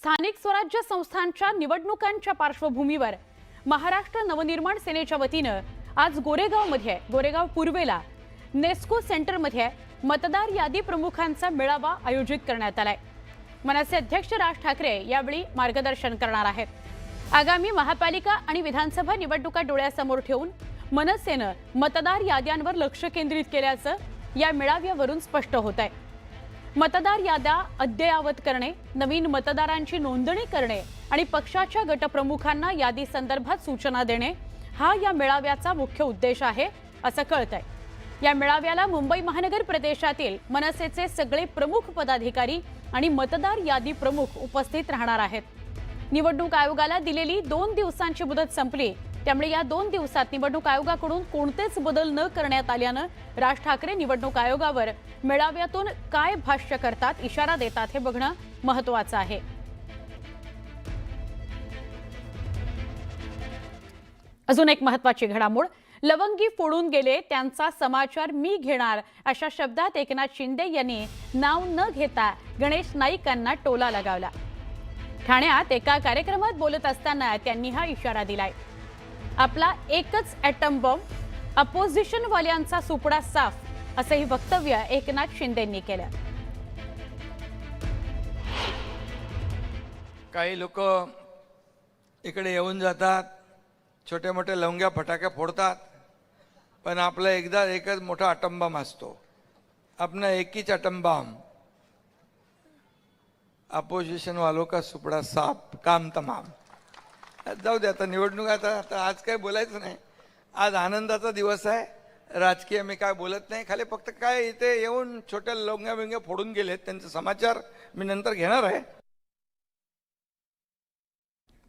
स्थानिक स्वराज्य संस्थांच्या निवडणुकांच्या पार्श्वभूमीवर महाराष्ट्र नवनिर्माण सेनेच्या वतीनं आज गोरेगावमध्ये गोरेगाव पूर्वेला नेस्को सेंटरमध्ये मतदार यादी प्रमुखांचा मेळावा आयोजित करण्यात आलाय. मनसे अध्यक्ष राज ठाकरे यावेळी मार्गदर्शन करणार आहेत. आगामी महापालिका आणि विधानसभा निवडणुका डोळ्यासमोर ठेवून मनसेनं मतदार याद्यांवर लक्ष केंद्रित केल्याचं या मेळाव्यावरून स्पष्ट होत आहे मतदार याद्या अद्ययावत करणे नवीन मतदारांची नोंदणी करणे आणि पक्षाच्या गटप्रमुखांना यादी संदर्भात सूचना देणे हा या मेळाव्याचा मुख्य उद्देश आहे असं कळत आहे या मेळाव्याला मुंबई महानगर प्रदेशातील मनसेचे सगळे प्रमुख पदाधिकारी आणि मतदार यादी प्रमुख उपस्थित राहणार आहेत. निवडणूक आयोगाला दिलेली दोन दिवसांची मुदत संपली त्यामुळे या दोन दिवसात निवडणूक आयोगाकडून कोणतेच बदल न करण्यात आल्यानं राज ठाकरे निवडणूक आयोगावर मेळाव्यातून काय भाष्य करतात इशारा देतात हे बघणं महत्वाचं आहे. अजून एक महत्वाची घडामोड. लवंगी फोडून गेले त्यांचा समाचार मी घेणार अशा शब्दात एकनाथ शिंदे यांनी नाव न घेता गणेश नाईकांना टोला लगावला. ठाण्यात एका कार्यक्रमात बोलत असताना त्यांनी हा इशारा दिलाय. आपला एकच ॲटम बॉम्ब अपोजिशनवाल्यांचा सुपडा साफ असंही वक्तव्य एकनाथ शिंदेंनी केलं. काही लोक इकडे येऊन जातात छोटे मोठे लवंग्या फटाके फोडतात पण आपला एकदा एकच मोठा अटंबम असतो. आपण एकीच अटंबाम अपोजिशनवालो का सुपडा साफ काम तमाम. जाऊ दे आता निवडणूक आता आता आज काय बोलायचं नाही. आज आनंदाचा दिवस आहे. राजकीय मी काय बोलत नाही. खाली फक्त काय इथे येऊन छोट्या लोंग्या बिंग्या फोडून गेलेत. त्यांचे समाचार मी नंतर घेणार आहे.